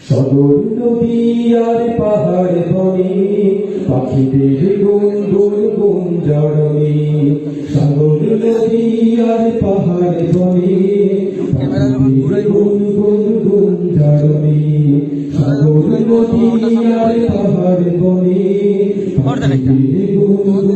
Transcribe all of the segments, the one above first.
সাগর নদী আর পাহাড় বনে পাখিদের গুন গুন গুন জড়নে সাগর নদী আর পাহাড় বনে পাখিদের গুন গুন গুন জড়নে সাগর নদী আর পাহাড় বনে পাখিদের গুন গুন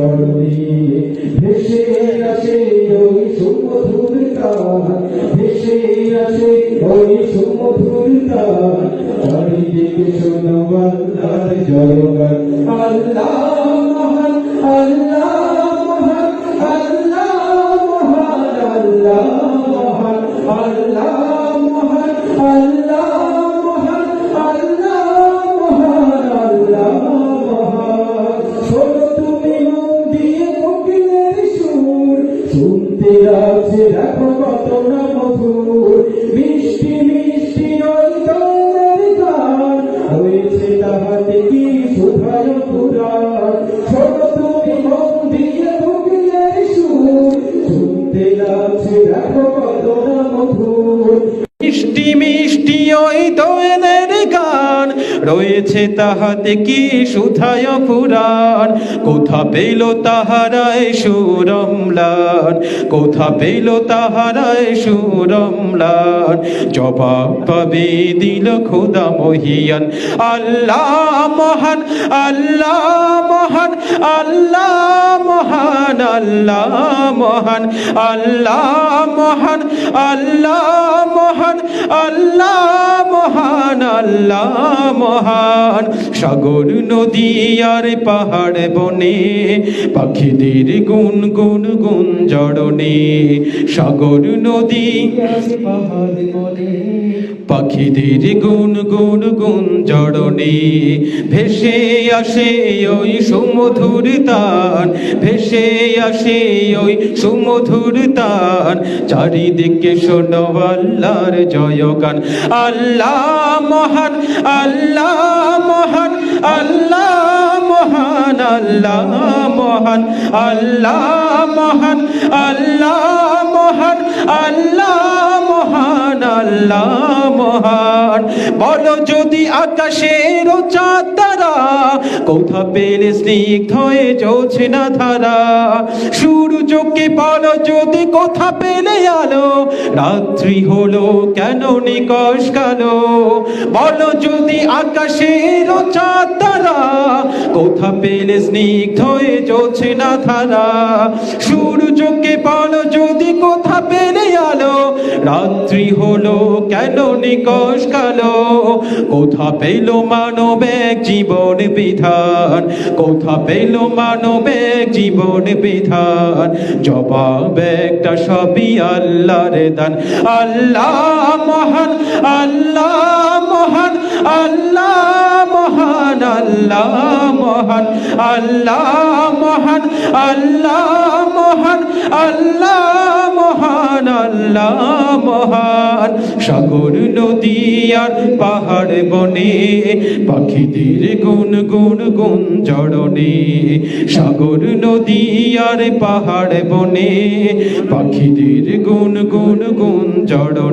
জড়নে ভেসে আসে ওই সুমধুর তার ভেসে আসে, ওই সুমধুর তার চারিদিকে শোনো আল্লাহর জয়গান আল্লাহ। রয়েছে তাহাতে কি সুধায় পুরাণ? কোথা পেল তাহারায় সুরমলান? কোথা পেল তাহারায় সুরমলান? জবাব পাবে দিল খোদা মহিয়ান। আল্লাহ মহান আল্লাহ মহান আল্লাহ মহান, আল্লাহ মহান, আল্লাহ মহান আল্লাহ মহান আল্লাহ মহান আল্লাহ মহান। সাগর নদী আর পাহাড় বনে, পাখিদের গুন গুন গুন জড়নে। সাগর নদী পাখিদের গুন গুন গুন জড়নে। ভেসে আসে ওই সুমধুর তান, ভেসে আসে ওই সুমধুর তান। চারিদিকে শোনো আল্লাহর জয়গান। আল্লাহ মহান আল্লাহ মহান আল্লাহ মহান আল্লাহ মহান আল্লাহ মহান আল্লাহ মহান, আল্লাহ আল্লাহ মহান। বলো যদি আকাশের চাঁদ তারা কোথা পেলে স্নিগ্ধ হয়ে চলছে না ধারা? সূর্যকে বলো যদি কোথা পেলে আলো? রাত্রি হলো কেন নিকশ কালো? বলো যদি আকাশের চাঁদ তারা কোথা পেলে স্নিগ্ধ হয়ে চলছে না ধারা? সূর্যকে বলো যদি কোথা পেলে আলো? রাত্রি হলো, কেন নিকশ কালো? কোথা পেল মানব এক জীবন বিধান? কোথা পেল মানব এক জীবন বিধান? জবাব একটা সবই আল্লাহর দান। আল্লাহ মহান আল্লাহ মহান আল্লাহ মহান আল্লাহ মহান আল্লাহ মহান আল্লাহ মহান, আল্লাহ মহান সাগর নদী আর পাহাড় বনে, পাখিদের গুণ গুণ গুণ জড়নে সাগর নদী আর পাহাড় বনে, পাখিদের গুণ গুণ গুণ জড়নে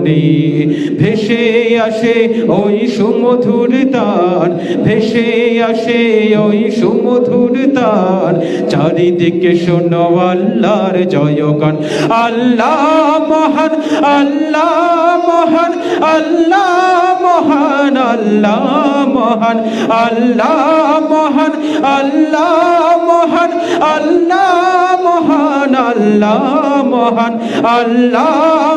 ভেসে আসে ওই সুমধুর তার, ভেসে আসে ওই সুমধুর তার। চারিদিকে শোনো আল্লাহর জয়গান। আল্লাহ মহান আল্লাহ মহান আল্লাহ মহান আল্লাহ মহান আল্লাহ মহান আল্লাহ মহান আল্লাহ মহান আল্লাহ মহান, আল্লাহ